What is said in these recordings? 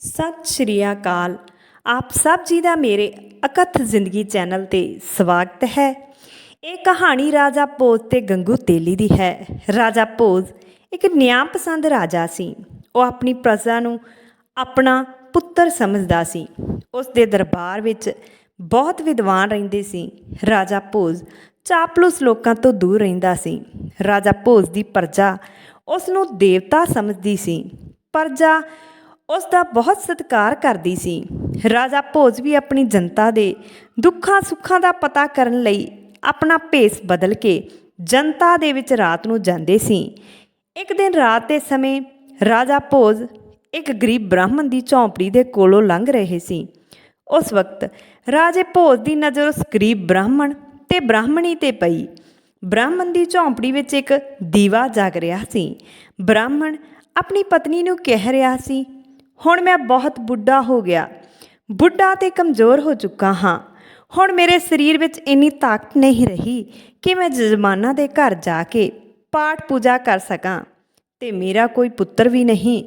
ਸਤਿ ਸ਼੍ਰੀ ਅਕਾਲ। ਆਪ ਸਭ ਜੀ ਦਾ ਮੇਰੇ ਅਕਥ ਜ਼ਿੰਦਗੀ ਚੈਨਲ ਤੇ ਸਵਾਗਤ ਹੈ। ਇਹ ਕਹਾਣੀ ਰਾਜਾ ਭੋਜ ਤੇ ਗੰਗੂ ਤੇਲੀ ਦੀ ਹੈ। ਰਾਜਾ ਭੋਜ ਇੱਕ ਨਿਆਂ ਪਸੰਦ ਰਾਜਾ ਸੀ। ਉਹ ਆਪਣੀ ਪ੍ਰਜਾ ਨੂੰ ਆਪਣਾ ਪੁੱਤਰ ਸਮਝਦਾ ਸੀ। ਉਸ ਦੇ ਦਰਬਾਰ ਵਿੱਚ ਬਹੁਤ ਵਿਦਵਾਨ ਰਹਿੰਦੇ ਸੀ। ਰਾਜਾ ਭੋਜ ਚਾਪਲੂਸ ਲੋਕਾਂ ਤੋਂ ਦੂਰ ਰਹਿੰਦਾ ਸੀ। ਰਾਜਾ ਭੋਜ ਦੀ ਪ੍ਰਜਾ ਉਸ ਨੂੰ ਦੇਵਤਾ ਸਮਝਦੀ ਸੀ। ਪ੍ਰਜਾ ਉਸ ਦਾ ਬਹੁਤ ਸਤਿਕਾਰ ਕਰਦੀ ਸੀ। ਰਾਜਾ ਭੋਜ ਵੀ ਆਪਣੀ ਜਨਤਾ ਦੇ ਦੁੱਖਾਂ ਸੁੱਖਾਂ ਦਾ ਪਤਾ ਕਰਨ ਲਈ ਆਪਣਾ ਭੇਸ ਬਦਲ ਕੇ ਜਨਤਾ ਦੇ ਵਿੱਚ ਰਾਤ ਨੂੰ ਜਾਂਦੇ ਸੀ। ਇੱਕ ਦਿਨ ਰਾਤ ਦੇ ਸਮੇਂ ਰਾਜਾ ਭੋਜ ਇੱਕ ਗਰੀਬ ਬ੍ਰਾਹਮਣ ਦੀ ਝੌਂਪੜੀ ਦੇ ਕੋਲੋਂ ਲੰਘ ਰਹੇ ਸੀ। ਉਸ ਵਕਤ ਰਾਜੇ ਭੋਜ ਦੀ ਨਜ਼ਰ ਉਸ ਗਰੀਬ ਬ੍ਰਾਹਮਣ ਤੇ ਬ੍ਰਾਹਮਣੀ ਤੇ ਪਈ। ਬ੍ਰਾਹਮਣ ਦੀ ਝੌਂਪੜੀ ਵਿੱਚ ਇੱਕ ਦੀਵਾ ਜਗ ਰਿਹਾ ਸੀ। ਬ੍ਰਾਹਮਣ ਆਪਣੀ ਪਤਨੀ ਨੂੰ ਕਹਿ ਰਿਹਾ ਸੀ ਹੁਣ ਮੈਂ ਬਹੁਤ ਬੁੱਢਾ ਹੋ ਗਿਆ। ਬੁੱਢਾ ਤੇ ਕਮਜ਼ੋਰ ਹੋ ਚੁੱਕਾ ਹਾਂ। ਹੁਣ ਮੇਰੇ ਸਰੀਰ ਵਿੱਚ ਇੰਨੀ ਤਾਕਤ ਨਹੀਂ ਰਹੀ ਕਿ ਮੈਂ ਜਜਮਾਨਾਂ ਦੇ ਘਰ ਜਾ ਕੇ ਪਾਠ ਪੂਜਾ ਕਰ ਸਕਾਂ। ਤੇ ਮੇਰਾ ਕੋਈ ਪੁੱਤਰ ਵੀ ਨਹੀਂ,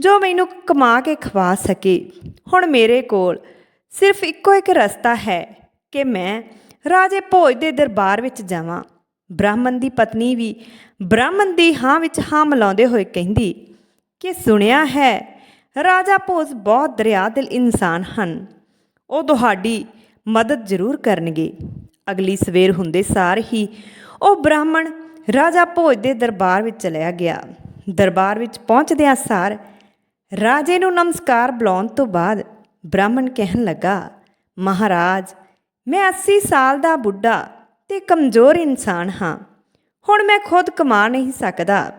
ਜੋ ਮੈਨੂੰ ਕਮਾ ਕੇ ਖਵਾ ਸਕੇ। ਹੁਣ ਮੇਰੇ ਕੋਲ ਸਿਰਫ ਇੱਕੋ ਇੱਕ ਰਸਤਾ ਹੈ ਕਿ ਮੈਂ ਰਾਜੇ ਭੋਜ ਦੇ ਦਰਬਾਰ ਵਿੱਚ ਜਾਵਾਂ। ਬ੍ਰਾਹਮਣ ਦੀ ਪਤਨੀ ਵੀ ਬ੍ਰਾਹਮਣ ਦੀ ਹਾਂ ਵਿੱਚ ਹਾਂ ਮਿਲਾਉਂਦੇ ਹੋਏ ਕਹਿੰਦੀ, ਕਿ ਸੁਣਿਆ ਹੈ ਰਾਜਾ ਭੋਜ ਬਹੁਤ ਦਰਿਆ ਦਿਲ ਇਨਸਾਨ ਹਨ। ਉਹ ਤੁਹਾਡੀ ਮਦਦ ਜ਼ਰੂਰ ਕਰਨਗੇ। ਅਗਲੀ ਸਵੇਰ ਹੁੰਦੇ ਸਾਰ ਹੀ ਉਹ ਬ੍ਰਾਹਮਣ ਰਾਜਾ ਭੋਜ ਦੇ ਦਰਬਾਰ ਵਿੱਚ ਚਲਿਆ ਗਿਆ। ਦਰਬਾਰ ਵਿੱਚ ਪਹੁੰਚਦਿਆਂ ਸਾਰ ਰਾਜੇ ਨੂੰ ਨਮਸਕਾਰ ਬੁਲਾਉਣ ਤੋਂ ਬਾਅਦ ਬ੍ਰਾਹਮਣ ਕਹਿਣ ਲੱਗਾ, ਮਹਾਰਾਜ, ਮੈਂ 80 ਸਾਲ ਦਾ ਬੁੱਢਾ ਤੇ ਕਮਜ਼ੋਰ ਇਨਸਾਨ ਹਾਂ। ਹੁਣ ਮੈਂ ਖੁਦ ਕਮਾ ਨਹੀਂ ਸਕਦਾ।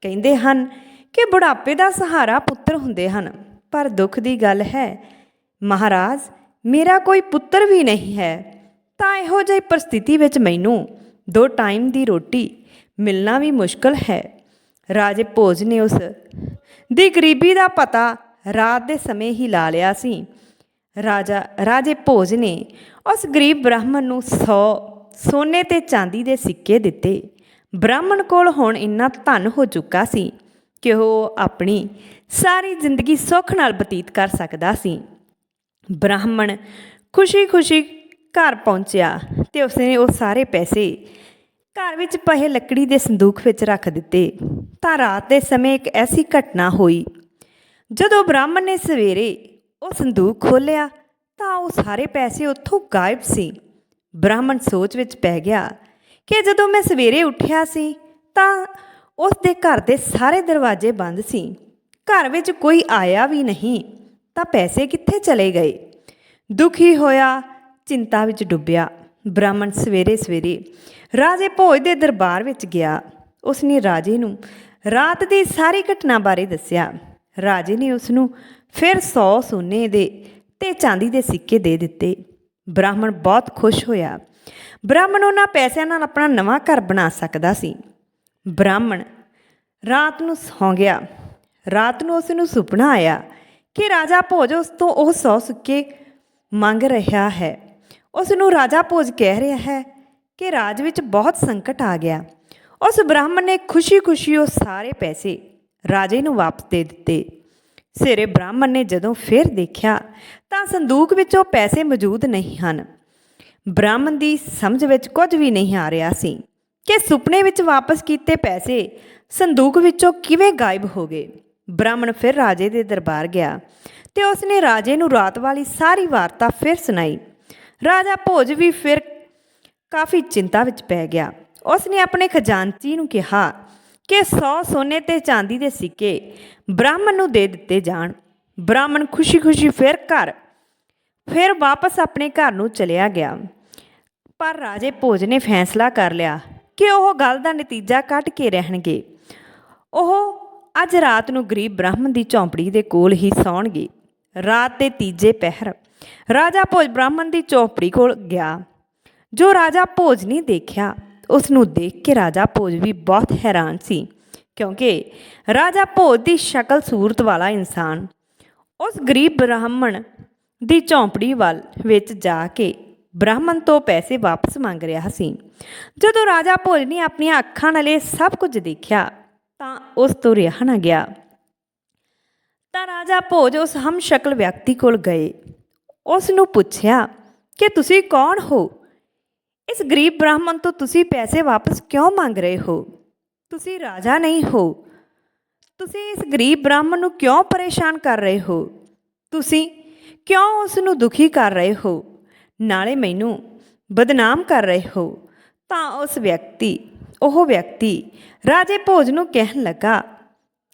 ਕਹਿੰਦੇ ਹਨ ਕਿ ਬੁਢਾਪੇ ਦਾ ਸਹਾਰਾ ਪੁੱਤਰ ਹੁੰਦੇ ਹਨ। ਪਰ ਦੁੱਖ ਦੀ ਗੱਲ ਹੈ, ਮਹਾਰਾਜ, ਮੇਰਾ ਕੋਈ ਪੁੱਤਰ ਵੀ ਨਹੀਂ ਹੈ। ਤਾਂ ਇਹੋ ਜਿਹੀ ਪਰਿਸਥਿਤੀ ਵਿੱਚ ਮੈਨੂੰ ਦੋ ਟਾਈਮ ਦੀ ਰੋਟੀ ਮਿਲਣਾ ਵੀ ਮੁਸ਼ਕਲ ਹੈ। ਰਾਜੇ ਭੋਜ ਨੇ ਉਸ ਦੀ ਗਰੀਬੀ ਦਾ ਪਤਾ ਰਾਤ ਦੇ ਸਮੇਂ ਹੀ ਲਾ ਲਿਆ ਸੀ। ਰਾਜਾ, ਰਾਜੇ ਭੋਜ ਨੇ ਉਸ ਗਰੀਬ ਬ੍ਰਾਹਮਣ ਨੂੰ 100 ਸੋਨੇ ਤੇ ਚਾਂਦੀ ਦੇ ਸਿੱਕੇ ਦਿੱਤੇ। ਬ੍ਰਾਹਮਣ ਕੋਲ ਹੁਣ ਇੰਨਾ ਧਨ ਹੋ ਚੁੱਕਾ ਸੀ ਕਿ ਉਹ ਆਪਣੀ ਸਾਰੀ ਜ਼ਿੰਦਗੀ ਸੁੱਖ ਨਾਲ ਬਤੀਤ ਕਰ ਸਕਦਾ ਸੀ। ਬ੍ਰਾਹਮਣ ਖੁਸ਼ੀ-ਖੁਸ਼ੀ ਘਰ ਪਹੁੰਚਿਆ ਤੇ ਉਸਨੇ ਉਹ ਸਾਰੇ ਪੈਸੇ ਘਰ ਵਿੱਚ ਪਏ ਲੱਕੜੀ ਦੇ ਸੰਦੂਕ ਵਿੱਚ ਰੱਖ ਦਿੱਤੇ। ਤਾਂ ਰਾਤ ਦੇ ਸਮੇਂ ਇੱਕ ਐਸੀ ਘਟਨਾ ਹੋਈ। ਜਦੋਂ ਬ੍ਰਾਹਮਣ ਨੇ ਸਵੇਰੇ ਉਹ ਸੰਦੂਕ ਖੋਲ੍ਹਿਆ ਤਾਂ ਉਹ ਸਾਰੇ ਪੈਸੇ ਉੱਥੋਂ ਗਾਇਬ ਸੀ। ਬ੍ਰਾਹਮਣ ਸੋਚ ਵਿੱਚ ਪੈ ਗਿਆ ਕਿ ਜਦੋਂ ਮੈਂ ਸਵੇਰੇ ਉੱਠਿਆ ਸੀ ਤਾਂ ਉਸ ਦੇ ਘਰ ਦੇ ਸਾਰੇ ਦਰਵਾਜ਼ੇ ਬੰਦ ਸੀ। ਘਰ ਵਿੱਚ ਕੋਈ ਆਇਆ ਵੀ ਨਹੀਂ, ਤਾਂ ਪੈਸੇ ਕਿੱਥੇ ਚਲੇ ਗਏ? ਦੁਖੀ ਹੋਇਆ, ਚਿੰਤਾ ਵਿੱਚ ਡੁੱਬਿਆ। ਬ੍ਰਾਹਮਣ ਸਵੇਰੇ ਸਵੇਰੇ ਰਾਜੇ ਭੋਜ ਦੇ ਦਰਬਾਰ ਵਿੱਚ ਗਿਆ। ਉਸ ਨੇ ਰਾਜੇ ਨੂੰ ਰਾਤ ਦੀ ਸਾਰੀ ਘਟਨਾ ਬਾਰੇ ਦੱਸਿਆ। ਰਾਜੇ ਨੇ ਉਸ ਨੂੰ ਫਿਰ 100 ਸੋਨੇ ਦੇ ਤੇ ਚਾਂਦੀ ਦੇ ਸਿੱਕੇ ਦੇ ਦਿੱਤੇ। ਬ੍ਰਾਹਮਣ ਬਹੁਤ ਖੁਸ਼ ਹੋਇਆ। ਬ੍ਰਾਹਮਣ ਉਹਨਾਂ ਪੈਸਿਆਂ ਨਾਲ ਆਪਣਾ ਨਵਾਂ ਘਰ ਬਣਾ ਸਕਦਾ ਸੀ। ਬ੍ਰਾਹਮਣ, ਰਾਤ ਨੂੰ ਸੌਂ ਗਿਆ। ਰਾਤ ਨੂੰ ਉਸ ਨੂੰ ਸੁਪਨਾ ਆਇਆ ਕਿ ਰਾਜਾ ਭੋਜ ਉਸ ਤੋਂ ਉਹ ਸੌ ਸੁੱਕੇ ਮੰਗ ਰਿਹਾ ਹੈ। ਉਸ ਨੂੰ ਰਾਜਾ ਭੋਜ ਕਹਿ ਰਿਹਾ ਹੈ ਕਿ ਰਾਜ ਵਿੱਚ ਬਹੁਤ ਸੰਕਟ ਆ ਗਿਆ। ਉਸ ਬ੍ਰਾਹਮਣ ਨੇ ਖੁਸ਼ੀ-ਖੁਸ਼ੀ ਉਹ ਸਾਰੇ ਪੈਸੇ ਰਾਜੇ ਨੂੰ ਵਾਪਸ ਦੇ ਦਿੱਤੇ। ਸਿਰੇ ਬ੍ਰਾਹਮਣ ਨੇ ਜਦੋਂ ਫਿਰ ਦੇਖਿਆ ਤਾਂ ਸੰਦੂਕ ਵਿੱਚ ਉਹ ਪੈਸੇ ਮੌਜੂਦ ਨਹੀਂ ਹਨ। ਬ੍ਰਾਹਮਣ ਦੀ ਸਮਝ ਵਿੱਚ ਕੁਝ ਵੀ ਨਹੀਂ ਆ ਰਿਹਾ ਸੀ। ਕਿ ਸੁਪਨੇ ਵਿੱਚ ਵਾਪਸ ਕੀਤੇ ਪੈਸੇ ਸੰਦੂਕ ਵਿੱਚੋਂ ਕਿਵੇਂ ਗਾਇਬ ਹੋ ਗਏ? ਬ੍ਰਾਹਮਣ ਫਿਰ ਰਾਜੇ ਦੇ ਦਰਬਾਰ ਗਿਆ ਤੇ ਉਸਨੇ ਰਾਜੇ ਨੂੰ ਰਾਤ ਵਾਲੀ ਸਾਰੀ ਵਾਰਤਾ ਫਿਰ ਸੁਣਾਈ। ਰਾਜਾ ਭੋਜ ਵੀ ਫਿਰ ਕਾਫੀ ਚਿੰਤਾ ਵਿੱਚ ਪੈ ਗਿਆ। ਉਸਨੇ ਆਪਣੇ ਖਜ਼ਾਨਚੀ ਨੂੰ ਕਿਹਾ ਕਿ 100 ਸੋਨੇ ਤੇ ਚਾਂਦੀ ਦੇ ਸਿੱਕੇ ਬ੍ਰਾਹਮਣ ਨੂੰ ਦੇ ਦਿੱਤੇ ਜਾਣ। ਬ੍ਰਾਹਮਣ ਖੁਸ਼ੀ-ਖੁਸ਼ੀ ਫਿਰ ਘਰ, ਫਿਰ ਵਾਪਸ ਆਪਣੇ ਘਰ ਨੂੰ ਚਲਿਆ ਗਿਆ। ਪਰ ਰਾਜੇ ਭੋਜ ਨੇ ਫੈਸਲਾ ਕਰ ਲਿਆ ਕਿ ਉਹ ਗੱਲ ਦਾ ਨਤੀਜਾ ਕੱਢ ਕੇ ਰਹਿਣਗੇ। ਉਹ ਅੱਜ ਰਾਤ ਨੂੰ ਗਰੀਬ ਬ੍ਰਾਹਮਣ ਦੀ ਝੌਂਪੜੀ ਦੇ ਕੋਲ ਹੀ ਸੌਣਗੇ। ਰਾਤ ਦੇ ਤੀਜੇ ਪਹਿਰ ਰਾਜਾ ਭੋਜ ਬ੍ਰਾਹਮਣ ਦੀ ਝੌਂਪੜੀ ਕੋਲ ਗਿਆ। ਜੋ ਰਾਜਾ ਭੋਜ ਨੇ ਦੇਖਿਆ ਉਸ ਨੂੰ ਦੇਖ ਕੇ ਰਾਜਾ ਭੋਜ ਵੀ ਬਹੁਤ ਹੈਰਾਨ ਸੀ, ਕਿਉਂਕਿ ਰਾਜਾ ਭੋਜ ਦੀ ਸ਼ਕਲ ਸੂਰਤ ਵਾਲਾ ਇਨਸਾਨ। ਉਸ ਗਰੀਬ ਬ੍ਰਾਹਮਣ ਦੀ ਝੌਂਪੜੀ ਵੱਲ ਵਿੱਚ ਜਾ ਕੇ ਬ੍ਰਾਹਮਣ ਤੋਂ ਪੈਸੇ ਵਾਪਸ ਮੰਗ ਰਿਹਾ ਸੀ। ਜਦੋਂ ਰਾਜਾ ਭੋਜ ਨੇ ਆਪਣੀਆਂ ਅੱਖਾਂ ਨਾਲ ਇਹ ਸਭ ਕੁਝ ਦੇਖਿਆ, ਤਾਂ ਉਸ ਤੋਂ ਰਿਹਾ ਨਾ ਗਿਆ। ਤਾਂ ਰਾਜਾ ਭੋਜ ਉਸ ਹਮਸ਼ਕਲ ਵਿਅਕਤੀ ਕੋਲ ਗਏ। ਉਸ ਨੂੰ ਪੁੱਛਿਆ, ਕਿ ਤੁਸੀਂ ਕੌਣ ਹੋ? ਇਸ ਗਰੀਬ ਬ੍ਰਾਹਮਣ ਤੋਂ ਤੁਸੀਂ ਪੈਸੇ ਵਾਪਸ ਕਿਉਂ ਮੰਗ ਰਹੇ ਹੋ? ਤੁਸੀਂ ਰਾਜਾ ਨਹੀਂ ਹੋ। ਤੁਸੀਂ ਇਸ ਗਰੀਬ ਬ੍ਰਾਹਮਣ ਨੂੰ ਕਿਉਂ ਪਰੇਸ਼ਾਨ ਕਰ ਰਹੇ ਹੋ? ਤੁਸੀਂ ਕਿਉਂ ਉਸ ਨੂੰ ਦੁਖੀ ਕਰ ਰਹੇ ਹੋ? ਨਾਲੇ ਮੈਨੂੰ ਬਦਨਾਮ ਕਰ ਰਹੇ ਹੋ। ਤਾਂ ਉਸ ਵਿਅਕਤੀ, ਉਹ ਵਿਅਕਤੀ ਰਾਜੇ ਭੋਜ ਨੂੰ ਕਹਿਣ ਲੱਗਾ,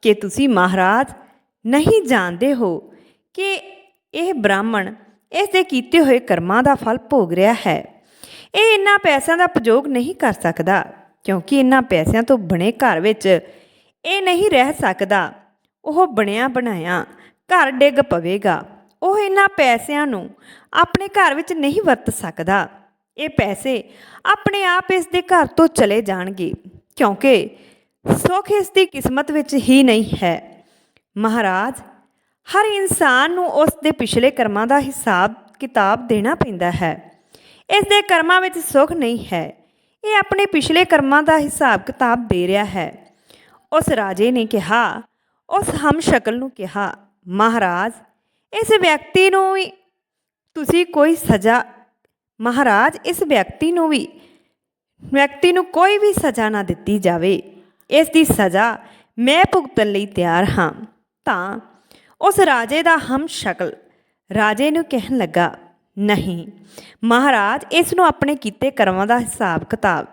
ਕਿ ਤੁਸੀਂ ਮਹਾਰਾਜ ਨਹੀਂ ਜਾਣਦੇ ਹੋ ਕਿ ਇਹ ਬ੍ਰਾਹਮਣ ਇਸ ਦੇ ਕੀਤੇ ਹੋਏ ਕਰਮਾਂ ਦਾ ਫਲ ਭੋਗ ਰਿਹਾ ਹੈ। ਇਹ ਇੰਨਾ ਪੈਸਿਆਂ ਦਾ ਉਪਯੋਗ ਨਹੀਂ ਕਰ ਸਕਦਾ, ਕਿਉਂਕਿ ਇੰਨਾ ਪੈਸਿਆਂ ਤੋਂ ਬਣੇ ਘਰ ਵਿੱਚ ਇਹ ਨਹੀਂ ਰਹਿ ਸਕਦਾ। ਉਹ ਬਣਿਆ ਬਣਾਇਆ ਘਰ ਡਿੱਗ ਪਵੇਗਾ। ਉਹ ਇਹਨਾਂ ਪੈਸਿਆਂ ਨੂੰ ਆਪਣੇ ਘਰ ਵਿੱਚ ਨਹੀਂ ਵਰਤ ਸਕਦਾ। ਇਹ ਪੈਸੇ ਆਪਣੇ ਆਪ ਇਸ ਦੇ ਘਰ ਤੋਂ ਚਲੇ ਜਾਣਗੇ, ਕਿਉਂਕਿ ਸੁੱਖ ਇਸ ਦੀ ਕਿਸਮਤ ਵਿੱਚ ਹੀ ਨਹੀਂ ਹੈ। ਮਹਾਰਾਜ, ਹਰ ਇਨਸਾਨ ਨੂੰ ਉਸ ਦੇ ਪਿਛਲੇ ਕਰਮਾਂ ਦਾ ਹਿਸਾਬ ਕਿਤਾਬ ਦੇਣਾ ਪੈਂਦਾ ਹੈ। ਇਸ ਦੇ ਕਰਮਾਂ ਵਿੱਚ ਸੁੱਖ ਨਹੀਂ ਹੈ। ਇਹ ਆਪਣੇ ਪਿਛਲੇ ਕਰਮਾਂ ਦਾ ਹਿਸਾਬ ਕਿਤਾਬ ਦੇ ਰਿਹਾ ਹੈ। ਉਸ ਰਾਜੇ ਨੇ ਕਿਹਾ, ਉਸ ਹਮਸ਼ਕਲ ਨੂੰ ਕਿਹਾ, ਮਹਾਰਾਜ ਇਸ ਵਿਅਕਤੀ ਨੂੰ ਵੀ, ਤੁਸੀਂ ਕੋਈ ਸਜ਼ਾ, ਮਹਾਰਾਜ, ਇਸ ਵਿਅਕਤੀ ਨੂੰ ਵੀ, ਵਿਅਕਤੀ ਨੂੰ ਕੋਈ ਵੀ ਸਜ਼ਾ ਨਾ ਦਿੱਤੀ ਜਾਵੇ। ਇਸ ਦੀ ਸਜ਼ਾ ਮੈਂ ਭੁਗਤਣ ਲਈ ਤਿਆਰ ਹਾਂ। ਤਾਂ ਉਸ ਰਾਜੇ ਦਾ ਹਮ ਸ਼ਕਲ ਰਾਜੇ ਨੂੰ ਕਹਿਣ ਲੱਗਾ, ਨਹੀਂ, ਮਹਾਰਾਜ, ਇਸ ਨੂੰ ਆਪਣੇ ਕੀਤੇ ਕਰਮਾਂ ਦਾ ਹਿਸਾਬ ਕਿਤਾਬ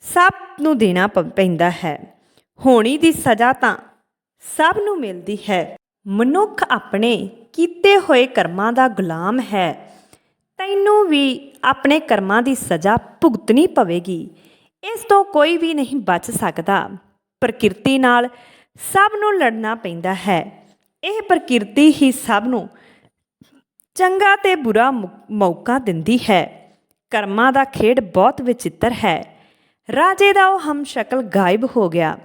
ਸਭ ਨੂੰ ਦੇਣਾ ਪ- ਪੈਂਦਾ ਹੈ। ਹੋਣੀ ਦੀ ਸਜ਼ਾ ਤਾਂ ਸਭ ਨੂੰ ਮਿਲਦੀ ਹੈ। ਮਨੁੱਖ ਆਪਣੇ ਕੀਤੇ ਹੋਏ ਕਰਮਾਂ ਦਾ ਗੁਲਾਮ ਹੈ, ਤੈਨੂੰ ਵੀ ਆਪਣੇ ਕਰਮਾਂ ਦੀ ਸਜ਼ਾ ਭੁਗਤਣੀ ਪਵੇਗੀ। ਇਸ ਤੋਂ ਕੋਈ ਵੀ ਨਹੀਂ ਬਚ ਸਕਦਾ। ਪ੍ਰਕਿਰਤੀ ਨਾਲ ਸਭ ਨੂੰ ਲੜਨਾ ਪੈਂਦਾ ਹੈ। ਇਹ ਪ੍ਰਕਿਰਤੀ ਹੀ ਸਭ ਨੂੰ ਚੰਗਾ ਤੇ ਬੁਰਾ ਮੁ- ਮੌਕਾ ਦਿੰਦੀ ਹੈ। ਕਰਮਾਂ ਦਾ ਖੇਡ ਬਹੁਤ ਵਿਚਿੱਤਰ ਹੈ। ਰਾਜੇ ਦਾ ਉਹ ਹਮਸ਼ਕਲ ਗਾਇਬ ਹੋ ਗਿਆ।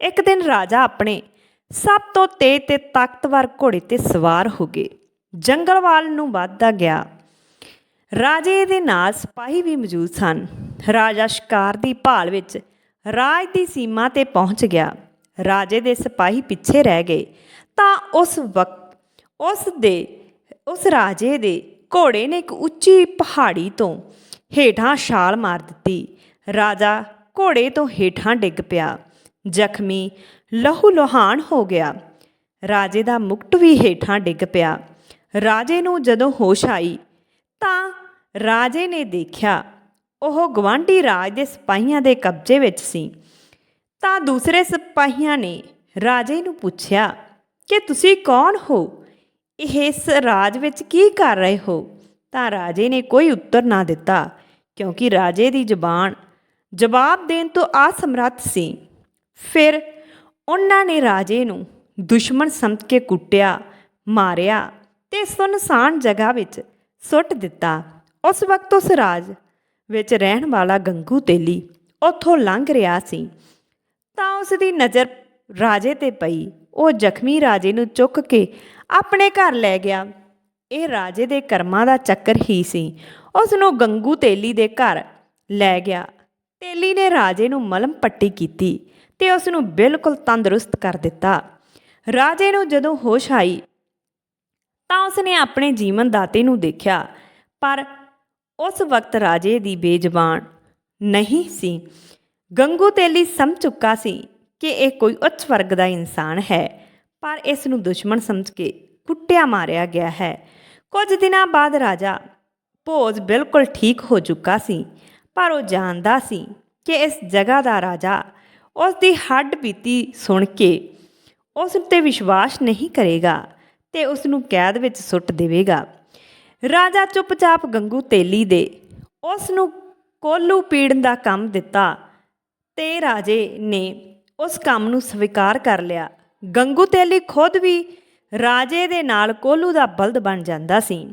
ਇੱਕ ਦਿਨ ਰਾਜਾ ਆਪਣੇ ਸਭ ਤੋਂ ਤੇਜ਼ ਤੇ ਤਾਕਤਵਰ ਘੋੜੇ ਤੇ ਸਵਾਰ ਹੋ ਗਏ। ਜੰਗਲ ਵੱਲ ਨੂੰ ਵੱਧਦਾ ਗਿਆ। ਰਾਜੇ ਦੇ ਨਾਲ ਸਿਪਾਹੀ ਵੀ ਮੌਜੂਦ ਸਨ। ਰਾਜਾ ਸ਼ਿਕਾਰ ਦੀ ਭਾਲ ਵਿੱਚ ਰਾਜ ਦੀ ਸੀਮਾ ਤੇ ਪਹੁੰਚ ਗਿਆ। ਰਾਜੇ ਦੇ ਸਿਪਾਹੀ ਪਿੱਛੇ ਰਹਿ ਗਏ। ਤਾਂ ਉਸ ਵਕਤ ਉਸ ਦੇ, ਉਸ ਰਾਜੇ ਦੇ ਘੋੜੇ ਨੇ ਇੱਕ ਉੱਚੀ ਪਹਾੜੀ ਤੋਂ ਹੇਠਾਂ ਛਾਲ ਮਾਰ ਦਿੱਤੀ। ਰਾਜਾ ਘੋੜੇ ਤੋਂ ਹੇਠਾਂ ਡਿੱਗ ਪਿਆ। ਜ਼ਖਮੀ ਲਹੂ ਲੋਹਾਨ ਹੋ ਗਿਆ। ਰਾਜੇ ਦਾ ਮੁਕਟ ਵੀ ਹੇਠਾਂ ਡਿੱਗ ਪਿਆ। ਰਾਜੇ ਨੂੰ ਜਦੋਂ ਹੋਸ਼ ਆਈ, ਤਾਂ ਰਾਜੇ ਨੇ ਦੇਖਿਆ, ਉਹ ਗਵਾਂਢੀ ਰਾਜ ਦੇ ਸਿਪਾਹੀਆਂ ਦੇ ਕਬਜ਼ੇ ਵਿੱਚ ਸੀ। ਤਾਂ ਦੂਸਰੇ ਸਿਪਾਹੀਆਂ ਨੇ ਰਾਜੇ ਨੂੰ ਪੁੱਛਿਆ, ਕਿ ਤੁਸੀਂ ਕੌਣ ਹੋ? ਇਹ ਇਸ ਰਾਜ ਵਿੱਚ ਕੀ ਕਰ ਰਹੇ ਹੋ? ਤਾਂ ਰਾਜੇ ਨੇ ਕੋਈ ਉੱਤਰ ਨਾ ਦਿੱਤਾ, ਕਿਉਂਕਿ ਰਾਜੇ ਦੀ ਜ਼ੁਬਾਨ ਜਵਾਬ ਦੇਣ ਤੋਂ ਅਸਮਰੱਥ ਸੀ। ਫਿਰ ਉਹਨਾਂ ਨੇ ਰਾਜੇ ਨੂੰ ਦੁਸ਼ਮਣ ਸਮਝ ਕੇ ਕੁੱਟਿਆ, ਮਾਰਿਆ ਤੇ ਸੁਨਸਾਨ ਜਗ੍ਹਾ ਵਿੱਚ ਸੁੱਟ ਦਿੱਤਾ। ਉਸ ਵਕਤ ਉਸ ਰਾਜ ਵਿੱਚ ਰਹਿਣ ਵਾਲਾ ਗੰਗੂ ਤੇਲੀ ਉੱਥੋਂ ਲੰਘ ਰਿਹਾ ਸੀ। ਤਾਂ ਉਸ ਦੀ ਨਜ਼ਰ ਰਾਜੇ ਤੇ ਪਈ। ਉਹ ਜ਼ਖਮੀ ਰਾਜੇ ਨੂੰ ਚੁੱਕ ਕੇ ਆਪਣੇ ਘਰ ਲੈ ਗਿਆ। ਇਹ ਰਾਜੇ ਦੇ ਕਰਮਾਂ ਦਾ ਚੱਕਰ ਹੀ ਸੀ। ਉਸ ਨੂੰ ਗੰਗੂ ਤੇਲੀ ਦੇ ਘਰ ਲੈ ਗਿਆ। ਤੇਲੀ ਨੇ ਰਾਜੇ ਨੂੰ ਮਲਮ ਪੱਟੀ ਕੀਤੀ। ਤੇ ਉਸ ਨੂੰ ਬਿਲਕੁਲ ਤੰਦਰੁਸਤ ਕਰ ਦਿੱਤਾ। ਰਾਜੇ ਨੂੰ ਜਦੋਂ ਹੋਸ਼ ਆਈ, ਤਾਂ ਉਸਨੇ ਆਪਣੇ ਜੀਵਨ ਦਾਤੇ ਨੂੰ ਦੇਖਿਆ, ਪਰ ਉਸ ਵਕਤ ਰਾਜੇ ਦੀ ਬੇਜ਼ਬਾਨ ਨਹੀਂ ਸੀ। ਗੰਗੂ ਤੇਲੀ ਸਮਝ ਚੁੱਕਾ ਸੀ ਕਿ ਇਹ ਕੋਈ ਉੱਚ ਵਰਗ ਦਾ ਇਨਸਾਨ ਹੈ, ਪਰ ਇਸ ਨੂੰ ਦੁਸ਼ਮਣ ਸਮਝ ਕੇ ਕੁੱਟਿਆ ਮਾਰਿਆ ਗਿਆ ਹੈ। ਕੁਝ ਦਿਨਾਂ ਬਾਅਦ ਰਾਜਾ ਭੋਜ ਬਿਲਕੁਲ ਠੀਕ ਹੋ ਚੁੱਕਾ ਸੀ, ਪਰ ਉਹ ਜਾਣਦਾ ਸੀ ਕਿ ਇਸ ਜਗ੍ਹਾ ਦਾ ਰਾਜਾ ਉਸ ਦੀ ਹੱਡ ਬੀਤੀ ਸੁਣ ਕੇ ਉਸ ਉੱਤੇ ਵਿਸ਼ਵਾਸ ਨਹੀਂ ਕਰੇਗਾ ਤੇ ਉਸ ਨੂੰ ਕੈਦ ਵਿੱਚ ਸੁੱਟ ਦੇਵੇਗਾ। ਰਾਜਾ ਚੁੱਪਚਾਪ ਗੰਗੂ ਤੇਲੀ ਦੇ ਉਸ ਨੂੰ ਕੋਲੂ ਪੀੜਨ ਦਾ ਕੰਮ ਦਿੱਤਾ ਤੇ ਰਾਜੇ ਨੇ ਉਸ ਕੰਮ ਨੂੰ ਸਵੀਕਾਰ ਕਰ ਲਿਆ। ਗੰਗੂ ਤੇਲੀ ਖੁਦ ਵੀ ਰਾਜੇ ਦੇ ਨਾਲ ਕੋਲੂ ਦਾ ਬਲਦ ਬਣ ਜਾਂਦਾ ਸੀ।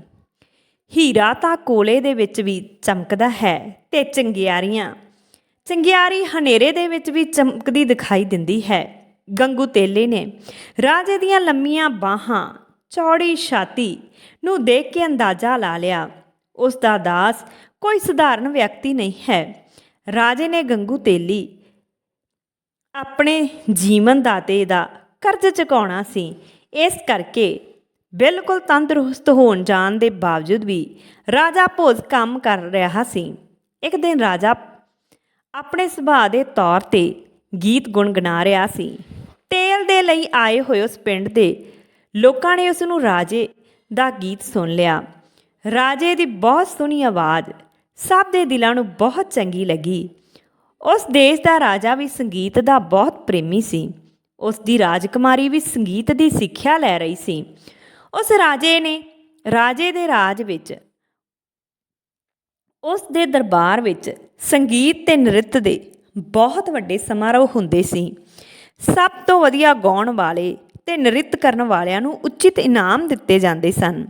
ਹੀਰਾ ਤਾਂ ਕੋਲੇ ਦੇ ਵਿੱਚ ਵੀ ਚਮਕਦਾ ਹੈ ਤੇ ਚੰਗਿਆਰੀਆਂ ਚੰਗਿਆਰੀ ਹਨੇਰੇ ਦੇ ਵਿੱਚ ਵੀ ਚਮਕਦੀ ਦਿਖਾਈ ਦਿੰਦੀ ਹੈ। ਗੰਗੂ ਤੇਲੇ ਨੇ ਰਾਜੇ ਦੀਆਂ ਲੰਮੀਆਂ ਬਾਹਾਂ, ਚੌੜੀ ਛਾਤੀ ਨੂੰ ਦੇਖ ਕੇ ਅੰਦਾਜ਼ਾ ਲਾ ਲਿਆ। ਉਸ ਦਾ ਦਾਸ ਕੋਈ ਸਧਾਰਨ ਵਿਅਕਤੀ ਨਹੀਂ ਹੈ। ਰਾਜੇ ਨੇ ਗੰਗੂ ਤੇਲੀ ਆਪਣੇ ਜੀਵਨ ਦਾਤੇ ਦਾ ਕਰਜ਼ ਚੁਕਾਉਣਾ ਸੀ। ਇਸ ਕਰਕੇ ਬਿਲਕੁਲ ਤੰਦਰੁਸਤ ਹੋਣ ਜਾਣ ਦੇ ਬਾਵਜੂਦ ਵੀ ਰਾਜਾ ਭੋਜ ਕੰਮ ਕਰ ਰਿਹਾ ਸੀ। ਇੱਕ ਦਿਨ ਰਾਜਾ ਆਪਣੇ ਸੁਭਾਅ ਦੇ ਤੌਰ ਤੇ ਗੀਤ ਗੁਣਗੁਣਾ ਰਿਹਾ ਸੀ। ਤੇਲ ਦੇ ਲਈ ਆਏ ਹੋਏ ਉਸ ਪਿੰਡ ਦੇ ਲੋਕਾਂ ਨੇ ਉਸ ਨੂੰ ਰਾਜੇ ਦਾ ਗੀਤ ਸੁਣ ਲਿਆ। ਰਾਜੇ ਦੀ ਬਹੁਤ ਸੋਹਣੀ ਆਵਾਜ਼ ਸਭ ਦੇ ਦਿਲਾਂ ਨੂੰ ਬਹੁਤ ਚੰਗੀ ਲੱਗੀ। ਉਸ ਦੇਸ਼ ਦਾ ਰਾਜਾ ਵੀ ਸੰਗੀਤ ਦਾ ਬਹੁਤ ਪ੍ਰੇਮੀ ਸੀ। ਉਸ ਦੀ ਰਾਜਕੁਮਾਰੀ ਵੀ ਸੰਗੀਤ ਦੀ ਸਿੱਖਿਆ ਲੈ ਰਹੀ ਸੀ। ਉਸ ਰਾਜੇ ਨੇ ਰਾਜੇ ਦੇ ਰਾਜ ਵਿੱਚ ਉਸ ਦੇ ਦਰਬਾਰ ਵਿੱਚ ਸੰਗੀਤ ਤੇ ਨ੍ਰਿਤ ਦੇ ਬਹੁਤ ਵੱਡੇ ਸਮਾਰੋਹ ਹੁੰਦੇ ਸੀ। ਸਭ ਤੋਂ ਵਧੀਆ ਗਾਉਣ ਵਾਲੇ ਤੇ ਨ੍ਰਿਤ ਕਰਨ ਵਾਲਿਆਂ ਨੂੰ ਉਚਿਤ ਇਨਾਮ ਦਿੱਤੇ ਜਾਂਦੇ ਸਨ।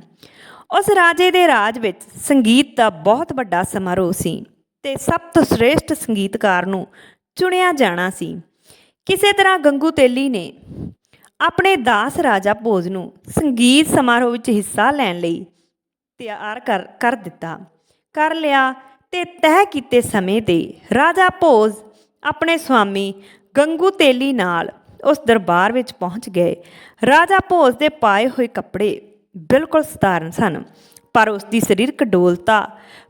ਉਸ ਰਾਜੇ ਦੇ ਰਾਜ ਵਿੱਚ ਸੰਗੀਤ ਦਾ ਬਹੁਤ ਵੱਡਾ ਸਮਾਰੋਹ ਸੀ ਤੇ ਸਭ ਤੋਂ ਸ੍ਰੇਸ਼ਟ ਸੰਗੀਤਕਾਰ ਨੂੰ ਚੁਣਿਆ ਜਾਣਾ ਸੀ। ਕਿਸੇ ਤਰ੍ਹਾਂ ਗੰਗੂ ਤੇਲੀ ਨੇ ਆਪਣੇ ਦਾਸ ਰਾਜਾ ਭੋਜ ਨੂੰ ਸੰਗੀਤ ਸਮਾਰੋਹ ਵਿੱਚ ਹਿੱਸਾ ਲੈਣ ਲਈ ਤਿਆਰ ਕਰ ਕਰ ਦਿੱਤਾ। ਕਰ ਲਿਆ ਤੇ ਤੈਅ ਕੀਤੇ ਸਮੇਂ ਤੇ ਰਾਜਾ ਭੋਜ ਆਪਣੇ ਸਵਾਮੀ ਗੰਗੂ ਤੇਲੀ ਨਾਲ ਉਸ ਦਰਬਾਰ ਵਿੱਚ ਪਹੁੰਚ ਗਏ। ਰਾਜਾ ਭੋਜ ਦੇ ਪਾਏ ਹੋਏ ਕੱਪੜੇ ਬਿਲਕੁਲ ਸਧਾਰਨ ਸਨ, ਪਰ ਉਸ ਦੀ ਸਰੀਰਕ ਡੋਲਤਾ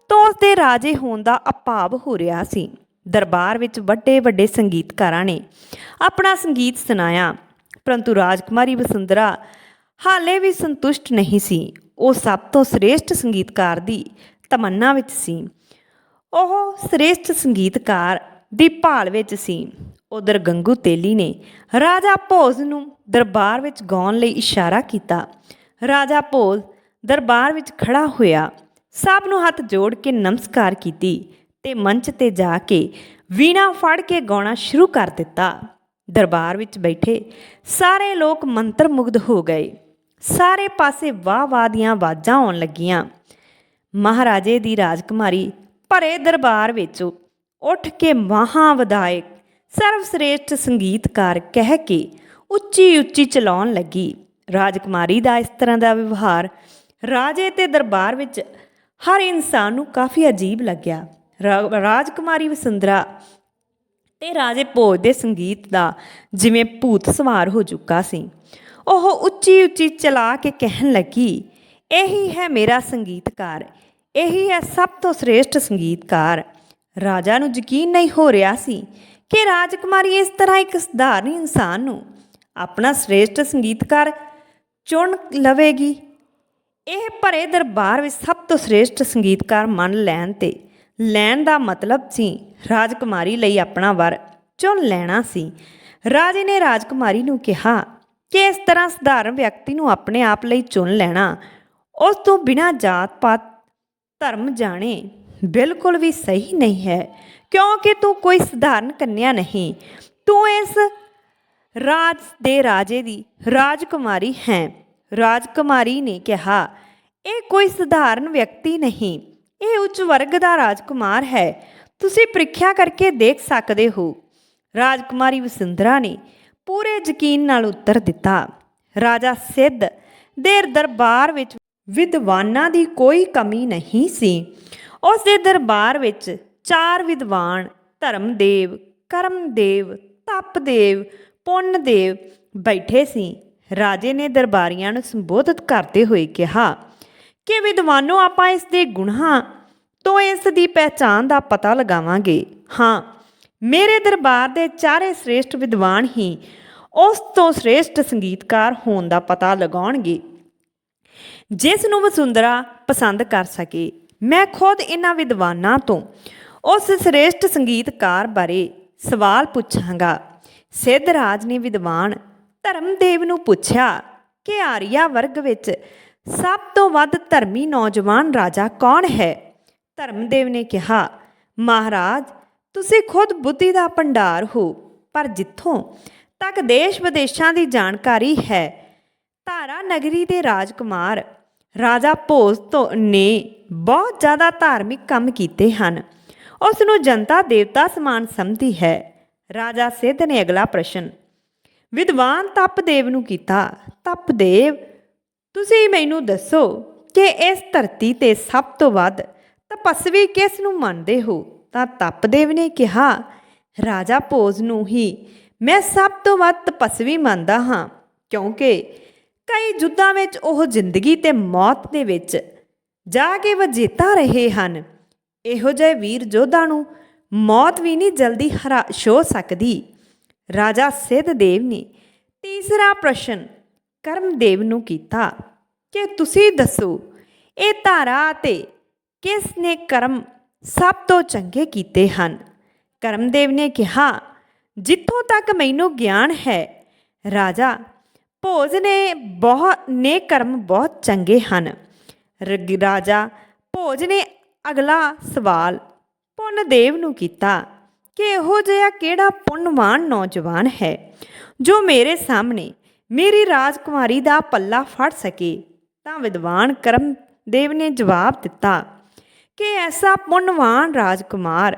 ਤੋਂ ਉਸ ਦੇ ਰਾਜੇ ਹੋਣ ਦਾ ਅਭਾਵ ਹੋ ਰਿਹਾ ਸੀ। ਦਰਬਾਰ ਵਿੱਚ ਵੱਡੇ ਵੱਡੇ ਸੰਗੀਤਕਾਰਾਂ ਨੇ ਆਪਣਾ ਸੰਗੀਤ ਸੁਣਾਇਆ, ਪਰੰਤੂ ਰਾਜਕੁਮਾਰੀ ਵਸੁੰਧਰਾ ਹਾਲੇ ਵੀ ਸੰਤੁਸ਼ਟ ਨਹੀਂ ਸੀ। ਉਹ ਸਭ ਤੋਂ ਸ੍ਰੇਸ਼ਟ ਸੰਗੀਤਕਾਰ ਦੀ ਤਮੰਨਾ ਵਿੱਚ ਸੀ। ਉਹ ਸ੍ਰੇਸ਼ਟ ਸੰਗੀਤਕਾਰ ਦੀ ਭਾਲ ਵਿੱਚ ਸੀ। ਉਧਰ ਗੰਗੂ ਤੇਲੀ ਨੇ ਰਾਜਾ ਭੋਜ ਨੂੰ ਦਰਬਾਰ ਵਿੱਚ ਗਾਉਣ ਲਈ ਇਸ਼ਾਰਾ ਕੀਤਾ। ਰਾਜਾ ਭੋਜ ਦਰਬਾਰ ਵਿੱਚ ਖੜਾ ਹੋਇਆ, ਸਭ ਨੂੰ ਹੱਥ ਜੋੜ ਕੇ ਨਮਸਕਾਰ ਕੀਤੀ ਤੇ ਮੰਚ ਤੇ ਜਾ ਕੇ ਵੀਣਾ ਫੜ ਕੇ ਗਾਉਣਾ ਸ਼ੁਰੂ ਕਰ ਦਿੱਤਾ। ਦਰਬਾਰ ਵਿੱਚ ਬੈਠੇ ਸਾਰੇ ਲੋਕ ਮੰਤਰ ਮੁਗਧ ਹੋ ਗਏ। ਸਾਰੇ ਪਾਸੇ ਵਾਹ ਵਾਹ ਦੀਆਂ ਆਵਾਜ਼ਾਂ ਆਉਣ ਲੱਗੀਆਂ। ਮਹਾਰਾਜੇ ਦੀ ਰਾਜਕੁਮਾਰੀ ਭਰੇ ਦਰਬਾਰ ਵਿੱਚ ਉੱਠ ਕੇ ਮਹਾ ਵਿਧਾਇਕ ਸਰਵਸ੍ਰੇਸ਼ਟ ਸੰਗੀਤਕਾਰ ਕਹਿ ਕੇ ਉੱਚੀ ਉੱਚੀ ਚਲਾਉਣ ਲੱਗੀ। ਰਾਜਕੁਮਾਰੀ ਦਾ ਇਸ ਤਰ੍ਹਾਂ ਦਾ ਵਿਵਹਾਰ ਰਾਜੇ ਤੇ ਦਰਬਾਰ ਵਿੱਚ ਹਰ ਇਨਸਾਨ ਨੂੰ ਕਾਫੀ ਅਜੀਬ ਲੱਗਿਆ। ਰਾ- ਰਾਜਕੁਮਾਰੀ ਵਸੁੰਧਰਾ ਤੇ ਰਾਜੇ ਭੋਜ ਦੇ ਸੰਗੀਤ ਦਾ ਜਿਵੇਂ ਭੂਤ ਸਵਾਰ ਹੋ ਚੁੱਕਾ ਸੀ, ਉਹ ਉੱਚੀ ਉੱਚੀ ਚਲਾ ਕੇ ਕਹਿਣ ਲੱਗੀ, ਇਹੀ ਹੈ ਮੇਰਾ ਸੰਗੀਤਕਾਰ ਇਹੀ ਹੈ ਸਭ ਤੋਂ ਸ੍ਰੇਸ਼ਟ ਸੰਗੀਤਕਾਰ। ਰਾਜਾ ਨੂੰ ਯਕੀਨ ਨਹੀਂ ਹੋ ਰਿਹਾ ਸੀ ਕਿ ਰਾਜਕੁਮਾਰੀ ਇਸ ਤਰ੍ਹਾਂ ਇੱਕ ਸਧਾਰਨ ਇਨਸਾਨ ਨੂੰ ਆਪਣਾ ਸ੍ਰੇਸ਼ਟ ਸੰਗੀਤਕਾਰ ਚੁਣ ਲਵੇਗੀ। ਇਹ ਭਰੇ ਦਰਬਾਰ ਵਿੱਚ ਸਭ ਤੋਂ ਸ੍ਰੇਸ਼ਟ ਸੰਗੀਤਕਾਰ ਮੰਨ ਲੈਣ ਤੇ ਲੈਣ ਦਾ ਮਤਲਬ ਸੀ ਰਾਜਕੁਮਾਰੀ ਲਈ ਆਪਣਾ ਵਰ ਚੁਣ ਲੈਣਾ ਸੀ। ਰਾਜੇ ਨੇ ਰਾਜਕੁਮਾਰੀ ਨੂੰ ਕਿਹਾ ਕਿ ਇਸ ਤਰ੍ਹਾਂ ਸਧਾਰਨ ਵਿਅਕਤੀ ਨੂੰ ਆਪਣੇ ਆਪ ਲਈ ਚੁਣ ਲੈਣਾ, ਉਸ ਤੋਂ ਬਿਨਾਂ ਜਾਤ ਪਾਤ ਧਰਮ ਜਾਣੇ, ਬਿਲਕੁਲ ਵੀ ਸਹੀ ਨਹੀਂ ਹੈ, ਕਿਉਂਕਿ ਤੂੰ ਕੋਈ ਸਧਾਰਨ ਕੰਨਿਆ ਨਹੀਂ। ਤੂੰ ਇਸ ਰਾਜ ਦੇ ਰਾਜੇ ਦੀ ਰਾਜਕੁਮਾਰੀ ਹੈ। ਰਾਜਕੁਮਾਰੀ ਨੇ ਕਿਹਾ, ਇਹ ਕੋਈ ਸਧਾਰਨ ਵਿਅਕਤੀ ਨਹੀਂ, ਇਹ ਉੱਚ ਵਰਗ ਦਾ ਰਾਜਕੁਮਾਰ ਹੈ। ਤੁਸੀਂ ਪ੍ਰੀਖਿਆ ਕਰਕੇ ਦੇਖ ਸਕਦੇ ਹੋ। ਰਾਜਕੁਮਾਰੀ ਵਸਿੰਦਰਾ ਨੇ ਪੂਰੇ ਯਕੀਨ ਨਾਲ ਉੱਤਰ ਦਿੱਤਾ। ਰਾਜਾ ਸਿੱਧ ਦੇਰ ਦਰਬਾਰ ਵਿੱਚ ਵਿਦਵਾਨਾਂ ਦੀ ਕੋਈ ਕਮੀ ਨਹੀਂ ਸੀ। ਉਸ ਦੇ ਦਰਬਾਰ ਵਿੱਚ ਚਾਰ ਵਿਦਵਾਨ ਧਰਮਦੇਵ, ਕਰਮਦੇਵ, ਤਪਦੇਵ, ਪੁੰਨਦੇਵ ਬੈਠੇ ਸੀ। ਰਾਜੇ ਨੇ ਦਰਬਾਰੀਆਂ ਨੂੰ ਸੰਬੋਧਿਤ ਕਰਦੇ ਹੋਏ ਕਿਹਾ, ਕਿ ਵਿਦਵਾਨੋ, ਆਪਾਂ ਇਸ ਦੇ ਗੁਣਾਂ ਤੋਂ ਇਸ ਦੀ ਪਹਿਚਾਨ ਦਾ ਪਤਾ ਲਗਾਵਾਂਗੇ। ਹਾਂ, ਮੇਰੇ ਦਰਬਾਰ ਦੇ ਚਾਰੇ ਸ੍ਰੇਸ਼ਟ ਵਿਦਵਾਨ ਹੀ ਉਸ ਤੋਂ ਸ੍ਰੇਸ਼ਟ ਸੰਗੀਤਕਾਰ ਹੋਣ ਦਾ ਪਤਾ ਲਗਾਉਣਗੇ। ਜਿਸ ਨੂੰ ਵਸੁੰਦਰਾ ਪਸੰਦ ਕਰ ਸਕੇ। ਮੈਂ ਖੁਦ ਇਹਨਾਂ ਵਿਦਵਾਨਾਂ ਤੋਂ ਉਸ ਸ੍ਰੇਸ਼ਟ ਸੰਗੀਤਕਾਰ ਬਾਰੇ ਸਵਾਲ ਪੁੱਛਾਂਗਾ। ਸਿੱਧ ਰਾਜ ਨੇ ਵਿਦਵਾਨ ਧਰਮਦੇਵ ਨੂੰ ਪੁੱਛਿਆ ਕਿ ਆਰੀਆ ਵਰਗ ਵਿੱਚ ਸਭ ਤੋਂ ਵੱਧ ਧਰਮੀ ਨੌਜਵਾਨ ਰਾਜਾ ਕੌਣ ਹੈ? ਧਰਮਦੇਵ ਨੇ ਕਿਹਾ, ਮਹਾਰਾਜ, ਤੁਸੀਂ ਖੁਦ ਬੁੱਧੀ ਦਾ ਭੰਡਾਰ ਹੋ, ਪਰ ਜਿੱਥੋਂ ਤੱਕ ਦੇਸ਼ ਵਿਦੇਸ਼ਾਂ ਦੀ ਜਾਣਕਾਰੀ ਹੈ ਧਾਰਾ ਨਗਰੀ ਦੇ ਰਾਜਕੁਮਾਰ, ਰਾਜਾ ਭੋਜ ਤੋਂ ਨੇ ਬਹੁਤ ਜ਼ਿਆਦਾ ਧਾਰਮਿਕ ਕੰਮ ਕੀਤੇ ਹਨ। ਉਸ ਨੂੰ ਜਨਤਾ ਦੇਵਤਾ ਸਮਾਨ ਸਮਝਦੀ ਹੈ। ਰਾਜਾ ਸਿੱਧ ਨੇ ਅਗਲਾ ਪ੍ਰਸ਼ਨ, ਵਿਦਵਾਨ ਤਪਦੇਵ ਨੂੰ ਕੀਤਾ। ਤਪਦੇਵ ਤੁਸੀਂ ਮੈਨੂੰ ਦੱਸੋ ਕਿ ਇਸ ਧਰਤੀ ਤੇ ਸਭ ਤੋਂ ਵੱਧ ਤਪਸਵੀ ਕਿਸ ਨੂੰ ਮੰਨਦੇ ਹੋ? ਤਾਂ ਤਪਦੇਵ ਨੇ ਕਿਹਾ, ਰਾਜਾ ਭੋਜ ਨੂੰ ਹੀ ਮੈਂ ਸਭ ਤੋਂ ਵੱਧ ਤਪਸਵੀ ਮੰਨਦਾ ਹਾਂ, ਕਿਉਂਕਿ ਕਈ ਯੁੱਧਾਂ ਵਿੱਚ ਉਹ ਜ਼ਿੰਦਗੀ ਤੇ ਮੌਤ ਦੇ ਵਿੱਚ ਜਾ ਕੇ ਵਜੇਤਾ ਰਹੇ ਹਨ। ਇਹੋ ਜਿਹੇ ਵੀਰ ਯੋਧਾ ਨੂੰ ਮੌਤ ਵੀ ਨਹੀਂ ਜਲਦੀ ਹਰਾ ਛੋ ਸਕਦੀ। ਰਾਜਾ ਸਿੱਧਦੇਵ ਨੇ ਤੀਸਰਾ ਪ੍ਰਸ਼ਨ ਕਰਮਦੇਵ ਨੂੰ ਕੀਤਾ, ਕਿ ਤੁਸੀਂ ਦੱਸੋ, ਇਹ ਧਾਰਾ ਤੇ ਕਿਸ ਨੇ ਕਰਮ ਸਭ ਤੋਂ ਚੰਗੇ ਕੀਤੇ ਹਨ? ਕਰਮਦੇਵ ਨੇ ਕਿਹਾ, ਜਿੱਥੋਂ ਤੱਕ ਮੈਨੂੰ ਗਿਆਨ ਹੈ, ਰਾਜਾ ਭੋਜ ਨੇ ਬਹੁਤ, ਨੇ ਕਰਮ ਬਹੁਤ ਚੰਗੇ ਹਨ। ਰਗ- ਰਾਜਾ ਭੋਜ ਨੇ ਅਗਲਾ ਸਵਾਲ ਪੁੰਨ ਦੇਵ ਨੂੰ ਕੀਤਾ, ਕਿ ਇਹੋ ਜਿਹਾ ਕਿਹੜਾ ਪੁੰਨਵਾਨ ਨੌਜਵਾਨ ਹੈ, ਜੋ ਮੇਰੇ ਸਾਹਮਣੇ ਮੇਰੀ ਰਾਜਕੁਮਾਰੀ ਦਾ ਪੱਲਾ ਫੜ ਸਕੇ? ਤਾਂ ਵਿਦਵਾਨ ਕਰਮਦੇਵ ਨੇ ਜਵਾਬ ਦਿੱਤਾ, ਕਿ ਐਸਾ ਪੁੰਨਵਾਨ ਰਾਜਕੁਮਾਰ,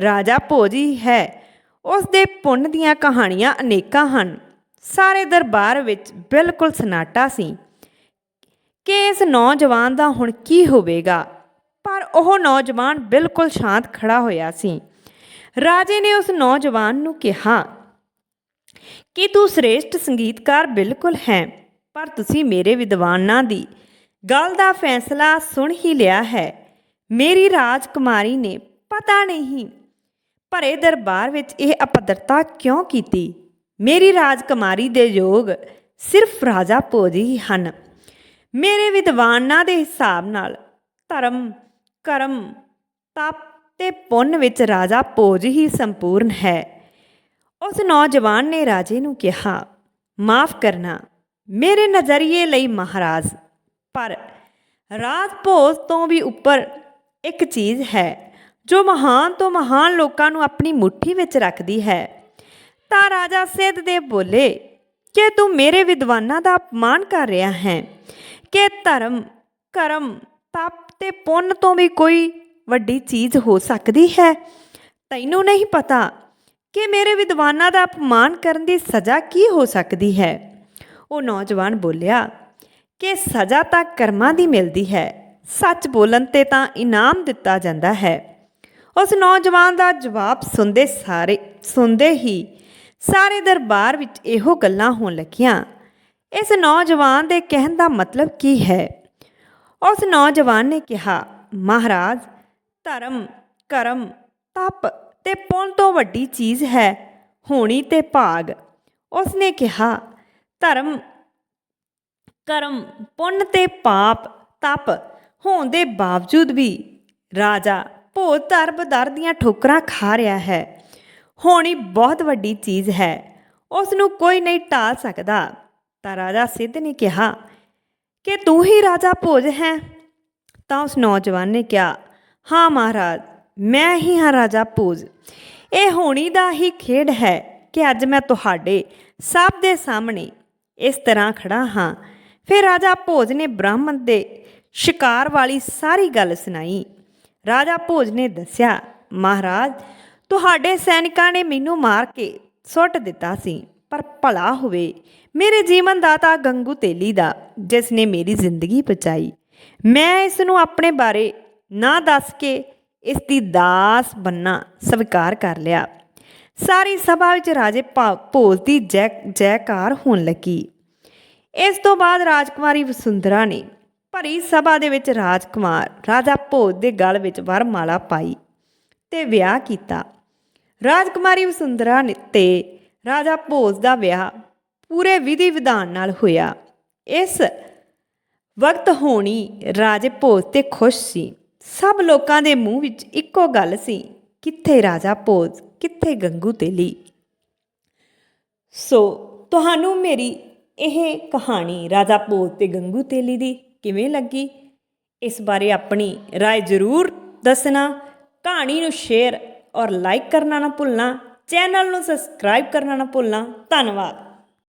ਰਾਜਾ ਭੋਜੀ ਹੈ ਉਸ ਦੇ ਪੁੰਨ ਦੀਆਂ ਕਹਾਣੀਆਂ ਅਨੇਕਾਂ ਹਨ। ਸਾਰੇ ਦਰਬਾਰ ਵਿੱਚ ਬਿਲਕੁਲ ਸਨਾਟਾ ਸੀ। ਕਿ ਇਸ ਨੌਜਵਾਨ ਦਾ ਹੁਣ ਕੀ ਹੋਵੇਗਾ? ਪਰ ਉਹ ਨੌਜਵਾਨ ਬਿਲਕੁਲ ਸ਼ਾਂਤ ਖੜਾ ਹੋਇਆ ਸੀ। ਰਾਜੇ ਨੇ ਉਸ ਨੌਜਵਾਨ ਨੂੰ ਕਿਹਾ, ਕਿ ਤੂੰ ਸ੍ਰੇਸ਼ਟ ਸੰਗੀਤਕਾਰ ਬਿਲਕੁਲ ਹੈ, ਪਰ ਤੁਸੀਂ ਮੇਰੇ ਵਿਦਵਾਨਾਂ ਦੀ ਗੱਲ ਦਾ ਫੈਸਲਾ ਸੁਣ ਹੀ ਲਿਆ ਹੈ। ਮੇਰੀ ਰਾਜਕੁਮਾਰੀ ਨੇ ਪਤਾ ਨਹੀਂ ਭਰੇ ਦਰਬਾਰ ਵਿੱਚ ਇਹ ਅਪਦਰਤਾ ਕਿਉਂ ਕੀਤੀ? ਮੇਰੀ ਰਾਜਕੁਮਾਰੀ ਦੇ ਯੋਗ ਸਿਰਫ ਰਾਜਾ ਭੋਜ ਹੀ ਹਨ। ਮੇਰੇ ਵਿਦਵਾਨਾਂ ਦੇ ਹਿਸਾਬ ਨਾਲ ਧਰਮ, ਕਰਮ, ਤਪ ਤੇ ਪੁੰਨ ਵਿੱਚ ਰਾਜਾ ਭੋਜ ਹੀ ਸੰਪੂਰਨ ਹੈ। ਉਸ ਨੌਜਵਾਨ ਨੇ ਰਾਜੇ ਨੂੰ ਕਿਹਾ, ਮਾਫ ਕਰਨਾ, ਮੇਰੇ ਨਜ਼ਰੀਏ ਲਈ ਮਹਾਰਾਜ, ਪਰ ਰਾਜ ਭੋਜ ਤੋਂ ਵੀ ਉੱਪਰ ਇੱਕ ਚੀਜ਼ ਹੈ, ਜੋ ਮਹਾਨ ਤੋਂ ਮਹਾਨ ਲੋਕਾਂ ਨੂੰ ਆਪਣੀ ਮੁਠੀ ਵਿੱਚ ਰੱਖਦੀ ਹੈ। ਤਾਂ ਰਾਜਾ ਸਿੱਧਦੇਵ ਬੋਲੇ, ਕਿ ਤੂੰ ਮੇਰੇ ਵਿਦਵਾਨਾਂ ਦਾ ਅਪਮਾਨ ਕਰ ਰਿਹਾ ਹੈ? ਕਿ ਧਰਮ, ਕਰਮ, ਤਪ ਤੇ ਪੁੰਨ ਤੋਂ ਵੀ ਕੋਈ ਵੱਡੀ ਚੀਜ਼ ਹੋ ਸਕਦੀ ਹੈ? ਤੈਨੂੰ ਨਹੀਂ ਪਤਾ ਕਿ ਮੇਰੇ ਵਿਦਵਾਨਾਂ ਦਾ ਅਪਮਾਨ ਕਰਨ ਦੀ ਸਜ਼ਾ ਕੀ ਹੋ ਸਕਦੀ ਹੈ? ਉਹ ਨੌਜਵਾਨ ਬੋਲਿਆ, ਕਿ ਸਜ਼ਾ ਤਾਂ ਕਰਮਾਂ ਦੀ ਮਿਲਦੀ ਹੈ। ਸੱਚ ਬੋਲਣ ਤੇ ਤਾਂ ਇਨਾਮ ਦਿੱਤਾ ਜਾਂਦਾ ਹੈ। ਉਸ ਨੌਜਵਾਨ ਦਾ ਜਵਾਬ ਸੁਣਦੇ ਸਾਰੇ, ਸੁਣਦੇ ਹੀ ਸਾਰੇ ਦਰਬਾਰ ਵਿੱਚ ਇਹੋ ਗੱਲਾਂ ਹੋਣ ਲੱਗੀਆਂ। ਇਸ ਨੌਜਵਾਨ ਦੇ ਕਹਿਣ ਦਾ ਮਤਲਬ ਕੀ ਹੈ? ਉਸ ਨੌਜਵਾਨ ਨੇ ਕਿਹਾ, ਮਹਾਰਾਜ, ਧਰਮ, ਕਰਮ, ਤਪ ਤੇ ਪੁੰਨ ਤੋਂ ਵੱਡੀ ਚੀਜ਼ ਹੈ, ਹੋਣੀ ਤੇ ਭਾਗ। ਉਸ ਨੇ ਕਿਹਾ, ਧਰਮ, ਕਰਮ, ਪੁੰਨ ਤੇ ਪਾਪ, ਤਪ ਹੋਣ ਦੇ ਬਾਵਜੂਦ ਵੀ ਰਾਜਾ ਭੋਜ ਧਰਮ ਦਰ ਦੀਆਂ ਠੋਕਰਾਂ ਖਾ ਰਿਹਾ ਹੈ। ਹੋਣੀ ਬਹੁਤ ਵੱਡੀ ਚੀਜ਼ ਹੈ। ਉਸ ਨੂੰ ਕੋਈ ਨਹੀਂ ਟਾਲ ਸਕਦਾ। ਤਾਂ ਰਾਜਾ ਸਿੱਧ ਨੇ ਕਿਹਾ, ਕਿ ਤੂੰ ਹੀ ਰਾਜਾ ਭੋਜ ਹੈ? ਤਾਂ ਉਸ ਨੌਜਵਾਨ ਨੇ ਕਿਹਾ, ਹਾਂ ਮਹਾਰਾਜ, ਮੈਂ ਹੀ ਹਾਂ ਰਾਜਾ ਭੋਜ। ਇਹ ਹੋਣੀ ਦਾ ਹੀ ਖੇਡ ਹੈ ਕਿ ਅੱਜ ਮੈਂ ਤੁਹਾਡੇ ਸਭ ਦੇ ਸਾਹਮਣੇ ਇਸ ਤਰ੍ਹਾਂ ਖੜਾ ਹਾਂ। ਫਿਰ ਰਾਜਾ ਭੋਜ ਨੇ ਬ੍ਰਾਹਮਣ ਦੇ ਸ਼ਿਕਾਰ ਵਾਲੀ ਸਾਰੀ ਗੱਲ ਸੁਣਾਈ। ਰਾਜਾ ਭੋਜ ਨੇ ਦੱਸਿਆ, ਮਹਾਰਾਜ ਤੁਹਾਡੇ ਸੈਨਿਕਾਂ ਨੇ ਮੈਨੂੰ ਮਾਰ ਕੇ ਸੁੱਟ ਦਿੱਤਾ ਸੀ, ਪਰ ਭਲਾ ਹੋਵੇ, ਮੇਰੇ ਜੀਵਨ ਦਾਤਾ ਗੰਗੂ ਤੇਲੀ ਦਾ, ਜਿਸ ਨੇ ਮੇਰੀ ਜ਼ਿੰਦਗੀ ਬਚਾਈ। ਮੈਂ ਇਸ ਨੂੰ ਆਪਣੇ ਬਾਰੇ ਨਾ ਦੱਸ ਕੇ ਇਸ ਦੀ ਦਾਸ ਬੰਨਾ ਸਵੀਕਾਰ ਕਰ ਲਿਆ। ਸਾਰੀ ਸਭਾ ਵਿੱਚ ਰਾਜੇ ਭਾ- ਭੋਜ ਦੀ ਜੈ, ਜੈਕਾਰ ਹੋਣ ਲੱਗੀ। ਇਸ ਤੋਂ ਬਾਅਦ ਰਾਜਕੁਮਾਰੀ ਵਸੁੰਧਰਾ ਨੇ ਭਰੀ ਸਭਾ ਦੇ ਵਿੱਚ ਰਾਜਕੁਮਾਰ, ਰਾਜਾ ਭੋਜ ਦੇ ਗਲ ਵਿੱਚ ਵਰਮਾਲਾ ਪਾਈ ਤੇ ਵਿਆਹ ਕੀਤਾ। ਰਾਜਕੁਮਾਰੀ ਵਸੁੰਧਰਾ ਨੇ ਤੇ ਰਾਜਾ ਭੋਜ ਦਾ ਵਿਆਹ ਪੂਰੇ ਵਿਧੀ ਵਿਧਾਨ ਨਾਲ ਹੋਇਆ ਇਸ ਵਕਤ ਹੋਣੀ ਰਾਜੇ ਭੋਜ ਤੇ ਖੁਸ਼ ਸੀ ਸਭ ਲੋਕਾਂ ਦੇ ਮੂੰਹ ਵਿੱਚ ਇੱਕੋ ਗੱਲ ਸੀ ਕਿੱਥੇ ਰਾਜਾ ਭੋਜ ਕਿੱਥੇ ਗੰਗੂ ਤੇਲੀ ਸੋ ਤੁਹਾਨੂੰ ਮੇਰੀ ਇਹ ਕਹਾਣੀ ਰਾਜਾ ਭੋਜ ਤੇ ਗੰਗੂ ਤੇਲੀ ਦੀ ਕਿਵੇਂ ਲੱਗੀ ਇਸ ਬਾਰੇ ਆਪਣੀ رائے ਜ਼ਰੂਰ ਦੱਸਣਾ ਕਹਾਣੀ ਨੂੰ ਸ਼ੇਅਰ ਔਰ ਲਾਈਕ ਕਰਨਾ ਨਾ ਭੁੱਲਣਾ ਚੈਨਲ ਨੂੰ ਸਬਸਕ੍ਰਾਈਬ ਕਰਨਾ ਨਾ ਭੁੱਲਣਾ। ਧੰਨਵਾਦ।